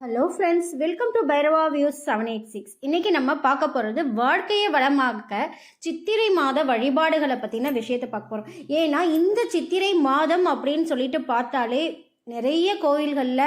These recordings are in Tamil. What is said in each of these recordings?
Hello friends welcome to Bhairava views seven eight six இன்றைக்கி நம்ம பார்க்க போகிறது வாழ்க்கையை வளமாக்க சித்திரை மாத வழிபாடுகளை பற்றின விஷயத்தை பார்க்க போகிறோம் ஏன்னா இந்த சித்திரை மாதம் அப்படின்னு சொல்லிட்டு பார்த்தாலே நிறைய கோயில்களில்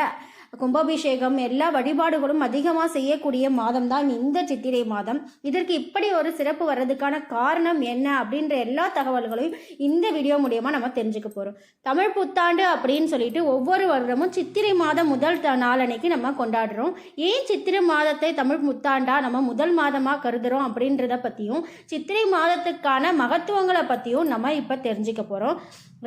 கும்பாபிஷேகம் எல்லா வழிபாடுகளும் அதிகமாக செய்யக்கூடிய மாதம் தான் இந்த சித்திரை மாதம். இதற்கு இப்படி ஒரு சிறப்பு வர்றதுக்கான காரணம் என்ன அப்படின்ற எல்லா தகவல்களையும் இந்த வீடியோ மூலியமாக நம்ம தெரிஞ்சுக்க போகிறோம் தமிழ் புத்தாண்டு அப்படின்னு சொல்லிட்டு ஒவ்வொரு வருடமும் சித்திரை மாதம் முதல் த- நாளன்னைக்கு நம்ம கொண்டாடுறோம். ஏன் சித்திரை மாதத்தை தமிழ் புத்தாண்டா நம்ம முதல் மாதமாக கருதுறோம் அப்படின்றத பற்றியும் சித்திரை மாதத்துக்கான மகத்துவங்களை பற்றியும் நம்ம இப்போ தெரிஞ்சுக்க போகிறோம்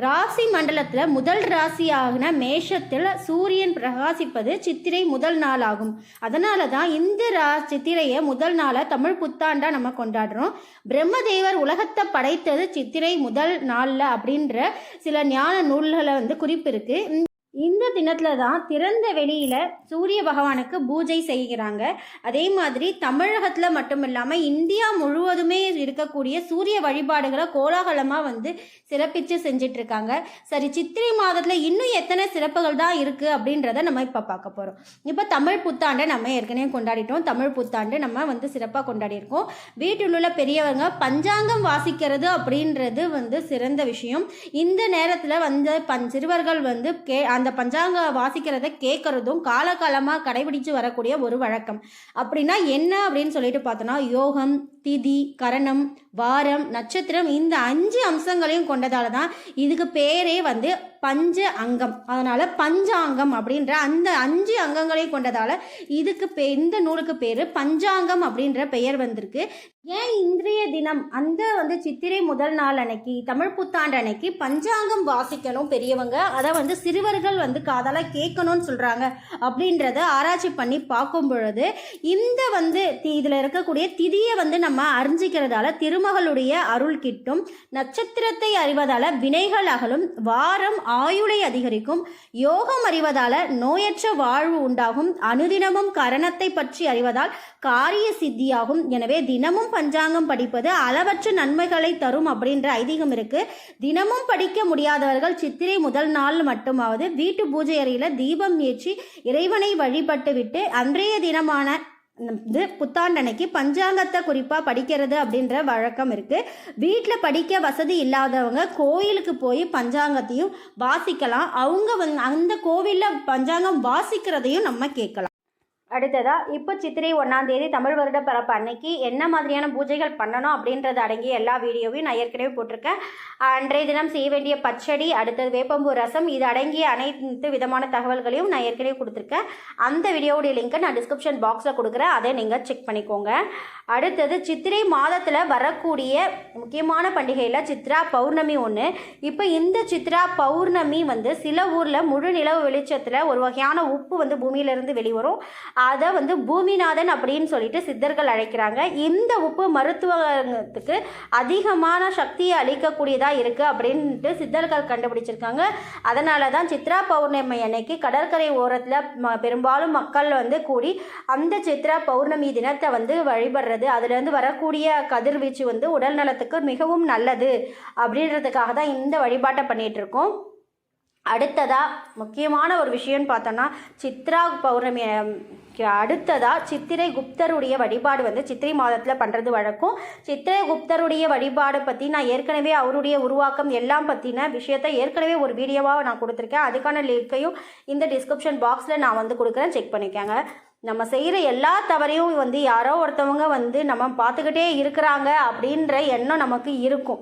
ராசி மண்டலத்தில் முதல் ராசியாகின மேஷத்தில் சூரியன் பிரகாசிப்பது சித்திரை முதல் நாள் ஆகும் அதனால தான் இந்த ரா சித்திரையை முதல் நாளை தமிழ் புத்தாண்டா நம்ம கொண்டாடுறோம். பிரம்மதேவர் உலகத்தை படைத்தது சித்திரை முதல் நாளில் அப்படின்ற சில ஞான நூல்களை வந்து குறிப்பு இருக்குது இந்த தினத்துல தான் திறந்த வெளியில சூரிய பகவானுக்கு பூஜை செய்கிறாங்க. அதே மாதிரி தமிழகத்தில் மட்டும் இல்லாமல் இந்தியா முழுவதுமே இருக்கக்கூடிய சூரிய வழிபாடுகளை கோலாகலமாக வந்து சிறப்பித்து செஞ்சிட்டு இருக்காங்க சரி சித்திரை மாதத்தில் இன்னும் எத்தனை சிறப்புகள் தான் இருக்குது அப்படின்றத நம்ம இப்போ பார்க்க போகிறோம் இப்போ தமிழ் புத்தாண்டை நம்ம ஏற்கனவே கொண்டாடிட்டோம். தமிழ் புத்தாண்டு நம்ம வந்து சிறப்பாக கொண்டாடியிருக்கோம். வீட்டில் உள்ள பெரியவங்க பஞ்சாங்கம் வாசிக்கிறது அப்படின்றது வந்து சிறந்த விஷயம். இந்த நேரத்தில் வந்து பஞ்சிறுவர்கள் வந்து கே அந்த பஞ்சாங்க வாசிக்கிறத கேட்குறதும் காலகாலமாக கடைபிடிச்சு வரக்கூடிய ஒரு வழக்கம். அப்படின்னா என்ன அப்படின்னு சொல்லிட்டு பார்த்தோன்னா யோகம் திதி கரணம் வாரம் நட்சத்திரம் இந்த அஞ்சு அம்சங்களையும் கொண்டதால தான் இதுக்கு பேரே வந்து பஞ்ச அங்கம். அதனால பஞ்சாங்கம் அப்படின்ற அந்த அஞ்சு அங்கங்களையும் கொண்டதால இதுக்கு பே இந்த நூலுக்கு பேர் பஞ்சாங்கம் அப்படின்ற பெயர் வந்திருக்கு. ஏன் இன்றைய தினம் அந்த வந்து சித்திரை முதல் நாள் அன்னைக்கு தமிழ் புத்தாண்டு அன்னைக்கு பஞ்சாங்கம் வாசிக்கணும் பெரியவங்க அதை வந்து சிறுவர்கள் வந்து காதால கேட்கணும்னு சொல்றாங்க அப்படின்றத ஆராய்ச்சி பண்ணி பார்க்கும் பொழுது இந்த வந்து தி- இருக்கக்கூடிய திதியை வந்து நம்ம அறிஞ்சிக்கிறதால திருமகளுடைய அருள் கிட்டும் நட்சத்திரத்தை அறிவதால வினைகள் அகலும் வாரம் ஆயுளை அதிகரிக்கும் யோகம் அறிவதால நோயற்ற வாழ்வு உண்டாகும் அனுதினமும் கரணத்தை பற்றி அறிவதால் காரிய சித்தியாகும். எனவே தினமும் பஞ்சாங்கம் படிப்பது அளவற்ற நன்மைகளை தரும் அப்படின்ற ஐதீகம் இருக்கு. தினமும் படிக்க முடியாதவர்கள் சித்திரை முதல் நாள் மட்டுமாவது வீட்டு பூஜை அறையில தீபம் ஏற்றி இறைவனை வழிபட்டு விட்டு அன்றைய தினமான இது புத்தாண்டன்னைக்கு பஞ்சாங்கத்தை குறிப்பாக படிக்கிறது அப்படின்ற வழக்கம் இருக்குது வீட்டில் படிக்க வசதி இல்லாதவங்க கோயிலுக்கு போய் பஞ்சாங்கத்தையும் வாசிக்கலாம். அவங்க வந் அந்த கோவிலில் பஞ்சாங்கம் வாசிக்கிறதையும் நம்ம கேட்கலாம். அடுத்ததா இப்போ சித்திரை ஒன்றாம் தேதி தமிழ் வருட பிறப்பு அன்னைக்கு என்ன மாதிரியான பூஜைகள் பண்ணணும் அப்படின்றது அடங்கிய எல்லா வீடியோவையும் நான் ஏற்கனவே போட்டிருக்கேன். அன்றைய தினம் செய்ய வேண்டிய பச்சடி அடுத்தது வேப்பம்பூ ரசம் இது அடங்கிய அனைத்து விதமான தகவல்களையும் நான் ஏற்கனவே கொடுத்துருக்கேன். அந்த வீடியோவுடைய லிங்க்கை நான் டிஸ்கிரிப்ஷன் பாக்ஸில் கொடுக்குறேன். அதை நீங்கள் செக் பண்ணிக்கோங்க. அடுத்தது சித்திரை மாதத்தில் வரக்கூடிய முக்கியமான பண்டிகையில் சித்ரா பௌர்ணமி ஒன்று இப்போ இந்த சித்ரா பௌர்ணமி வந்து சில ஊரில் முழு நிலவு வெளிச்சத்தில் ஒரு வகையான உப்பு வந்து பூமியிலிருந்து வெளிவரும். அதை வந்து பூமிநாதன் அப்படின்னு சொல்லிட்டு சித்தர்கள் அழைக்கிறாங்க. இந்த உப்பு மருத்துவத்துக்கு அதிகமான சக்தியை அளிக்கக்கூடியதாக இருக்குது அப்படின்ட்டு சித்தர்கள் கண்டுபிடிச்சிருக்காங்க. அதனால தான் சித்ரா பௌர்ணமி அன்னைக்கு கடற்கரை ஓரத்தில் பெரும்பாலும் மக்கள் வந்து கூடி அந்த சித்ரா பௌர்ணமி தினத்தை வந்து வழிபடுறது. அதுலேருந்து வரக்கூடிய கதிர்வீச்சு வந்து உடல் நலத்துக்கு மிகவும் நல்லது அப்படின்றதுக்காக தான் இந்த வழிபாட்டை பண்ணிகிட்ருக்கோம் அடுத்ததாக முக்கியமான ஒரு விஷயம்னு பார்த்தோன்னா சித்ரா பௌர்ணமி அடுத்ததாக சித்திரை குப்தருடைய வழிபாடு வந்து சித்திரை மாதத்தில் பண்ணுறது வழக்கம். சித்திரை குப்தருடைய வழிபாடு பற்றி நான் ஏற்கனவே அவருடைய உருவாக்கம் எல்லாம் பற்றின விஷயத்தை ஏற்கனவே ஒரு வீடியோவாக நான் கொடுத்துருக்கேன். அதுக்கான லிங்க்கையும் இந்த டிஸ்கிரிப்ஷன் பாக்ஸில் நான் வந்து கொடுக்குறேன். செக் பண்ணிக்கோங்க. நம்ம செய்கிற எல்லா தவறையும் வந்து யாரோ ஒருத்தவங்க வந்து நம்ம பார்த்துக்கிட்டே இருக்கிறாங்க அப்படின்ற எண்ணம் நமக்கு இருக்கும்.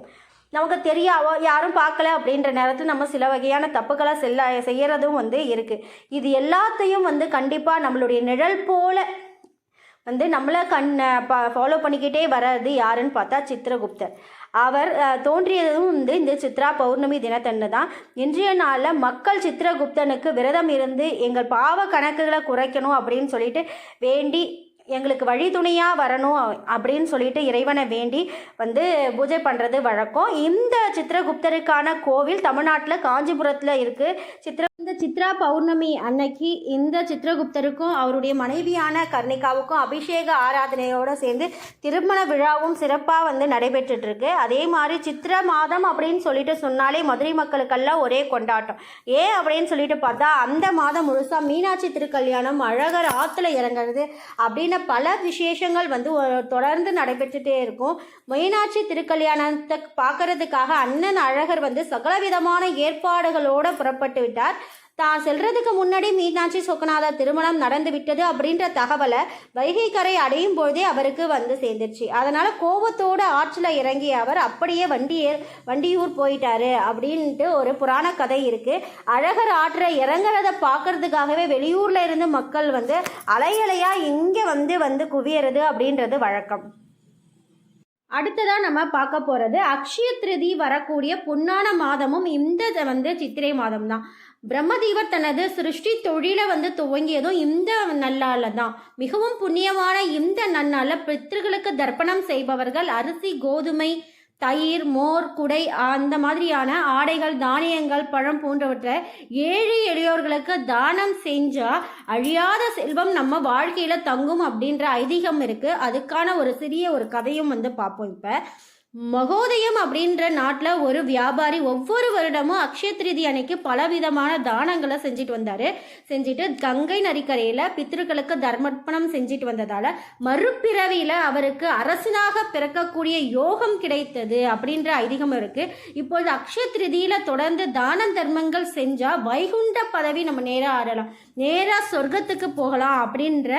நமக்கு தெரியாவோ யாரும் பார்க்கல அப்படின்ற நேரத்தில் நம்ம சில வகையான தப்புகளை செல்ல செய்கிறதும் வந்து இருக்குது இது எல்லாத்தையும் வந்து கண்டிப்பாக நம்மளுடைய நிழல் போல வந்து நம்மளை கண் ஃபாலோ பண்ணிக்கிட்டே வர்றது யாருன்னு பார்த்தா சித்திரகுப்தர். அவர் தோன்றியதும் வந்து இந்த சித்ரா பௌர்ணமி தினத்தன்று தான். இன்றைய நாளில் மக்கள் சித்திரகுப்தனுக்கு விரதம் இருந்து எங்கள் பாவ கணக்குகளை குறைக்கணும் அப்படின்னு சொல்லிட்டு வேண்டி எங்களுக்கு வழித்துணையாக வரணும் அப்படின்னு சொல்லிட்டு இறைவனை வேண்டி வந்து பூஜை பண்ணுறது வழக்கம். இந்த சித்திரகுப்தருக்கான கோவில் தமிழ்நாட்டில் காஞ்சிபுரத்தில் இருக்குது சித்திர இந்த சித்ரா பௌர்ணமி அன்னைக்கு இந்த சித்ரகுப்தருக்கும் அவருடைய மனைவியான கர்ணிகாவுக்கும் அபிஷேக ஆராதனையோடு சேர்ந்து திருமண விழாவும் சிறப்பாக வந்து நடைபெற்றுட்ருக்கு அதே மாதிரி சித்திர மாதம் அப்படின்னு சொல்லிட்டு சொன்னாலே மதுரை மக்களுக்கெல்லாம் ஒரே கொண்டாட்டம். ஏன் அப்படின்னு சொல்லிட்டு பார்த்தா அந்த மாதம் முழுசாக மீனாட்சி திருக்கல்யாணம் அழகர் ஆற்றுல இறங்குறது அப்படின்னு பல விசேஷங்கள் வந்து தொடர்ந்து நடைபெற்றுட்டே இருக்கும். மீனாட்சி திருக்கல்யாணத்தை பார்க்கறதுக்காக அண்ணன் அழகர் வந்து சகலவிதமான ஏற்பாடுகளோடு புறப்பட்டு விட்டார். தான் செல்றதுக்கு முன்னாடி மீனாட்சி சொக்கநாதர் திருமணம் நடந்து விட்டது அப்படின்ற தகவலை வைகை கரை அடையும் பொழுதே அவருக்கு வந்து சேர்ந்துருச்சு. அதனால கோபத்தோட ஆற்றில் இறங்கிய அவர் அப்படியே வண்டி வண்டியூர் போயிட்டாரு அப்படின்ட்டு ஒரு புராண கதை இருக்கு. அழகர் ஆற்றை இறங்குறத பார்க்கறதுக்காகவே வெளியூர்ல இருந்து மக்கள் வந்து அலையலையா இங்கே வந்து வந்து குவியறது அப்படின்றது வழக்கம். அடுத்ததாக நம்ம பார்க்க போகிறது அக்ஷய திருதி வரக்கூடிய பொன்னான மாதமும் இந்த வந்து சித்திரை மாதம் தான் பிரம்மதேவர் தனது சிருஷ்டி தொழிலை வந்து துவங்கியதும் இந்த நல்லால தான் மிகவும் புண்ணியமான இந்த நன்னால பித்திருக்களுக்கு தர்ப்பணம் செய்பவர்கள் அரிசி கோதுமை தயிர் மோர் குடை அந்த மாதிரியான ஆடைகள் தானியங்கள் பழம் போன்றவற்றை ஏழை எளியோர்களுக்கு தானம் செஞ்சால் அழியாத செல்வம் நம்ம வாழ்க்கையில் தங்கும் அப்படின்ற ஐதீகம் இருக்குது அதுக்கான ஒரு சிறிய ஒரு கதையும் வந்து பார்ப்போம் இப்போ. மகோதயம் அப்படின்ற நாட்டில் ஒரு வியாபாரி ஒவ்வொரு வருடமும் அக்ஷய திருதி அன்னைக்கு பலவிதமான தானங்களை செஞ்சுட்டு வந்தார். செஞ்சுட்டு கங்கை நதிக்கரையில் பித்திருக்களுக்கு தர்மர்ப்பணம் செஞ்சுட்டு வந்ததால் மறுபிறவியில் அவருக்கு அரசனாக பிறக்கக்கூடிய யோகம் கிடைத்தது அப்படின்ற ஐதீகம் இருக்குது இப்பொழுது அக்ஷய திருதியில் தொடர்ந்து தான தர்மங்கள் செஞ்சால் வைகுண்ட பதவி நம்ம நேராக ஆடலாம் நேராக சொர்க்கத்துக்கு போகலாம் அப்படின்ற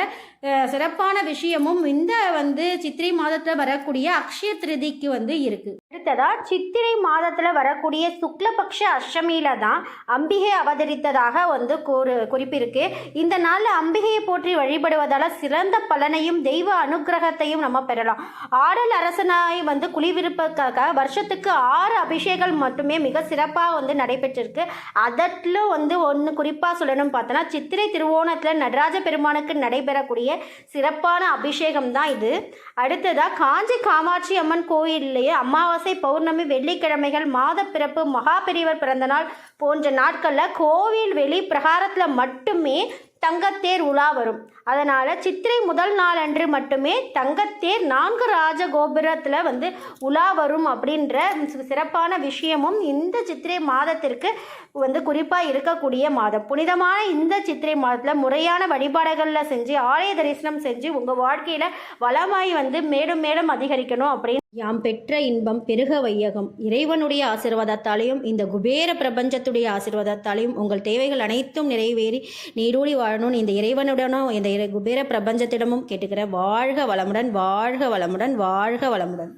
சிறப்பான விஷயமும் இந்த வந்து சித்திரை மாதத்தில் வரக்கூடிய அக்ஷய திருதிக்கு வந்து வந்து இருக்குது அடுத்ததா சித்திரை மாதத்தில் வரக்கூடிய சுக்லபக்ஷ அஷ்டமியில தான் அம்பிகை அவதரித்ததாக வந்து கூறு குறிப்பிருக்கு. இந்த நாளில் அம்பிகையை போற்றி வழிபடுவதால் சிறந்த பலனையும் தெய்வ அனுக்கிரகத்தையும் நம்ம பெறலாம். ஆடல் அரசனாய் வந்து குளிவிருப்பதற்காக வருஷத்துக்கு ஆறு அபிஷேகம் மட்டுமே மிக சிறப்பாக வந்து நடைபெற்றிருக்கு. அதில் வந்து ஒன்று குறிப்பாக சொல்லணும் பார்த்தோன்னா சித்திரை திருவோணத்தில் நடராஜ பெருமானுக்கு நடைபெறக்கூடிய சிறப்பான அபிஷேகம் தான் இது. அடுத்ததாக காஞ்சி காமாட்சி அம்மன் கோயில்லையே அமாவாசை பௌர்ணமி வெள்ளிக்கிழமைகள் மாதப்பிறப்பு மகாபெரிவர் பிறந்தநாள் போன்ற நாட்களில் கோவில் வெளி பிரகாரத்தில் மட்டுமே தங்கத்தேர் உலா வரும். அதனால் சித்திரை முதல் நாள் அன்று மட்டுமே தங்கத்தேர் நான்கு ராஜ கோபுரத்தில் வந்து உலா வரும் அப்படின்ற சிறப்பான விஷயமும் இந்த சித்திரை மாதத்திற்கு வந்து குறிப்பாக இருக்கக்கூடிய மாதம். புனிதமான இந்த சித்திரை மாதத்தில் முறையான வழிபாடுகளில் செஞ்சு ஆலய தரிசனம் செஞ்சு உங்கள் வாழ்க்கையில் வளமாய் வந்து மேலும் மேலும் அதிகரிக்கணும் அப்படின்னு யாம் பெற்ற இன்பம் பெருக வையகம். இறைவனுடைய ஆசீர்வாதத்தாலையும் இந்த குபேர பிரபஞ்சத்துடைய ஆசீர்வாதத்தாலையும் உங்கள் தேவைகள் அனைத்தும் நிறைவேறி நீரூடி வாழணும்னு இந்த இறைவனுடனும் இந்த குபேர பிரபஞ்சத்திடமும் கேட்டுக்கிற வாழ்க வளமுடன் வாழ்க வளமுடன் வாழ்க வளமுடன்.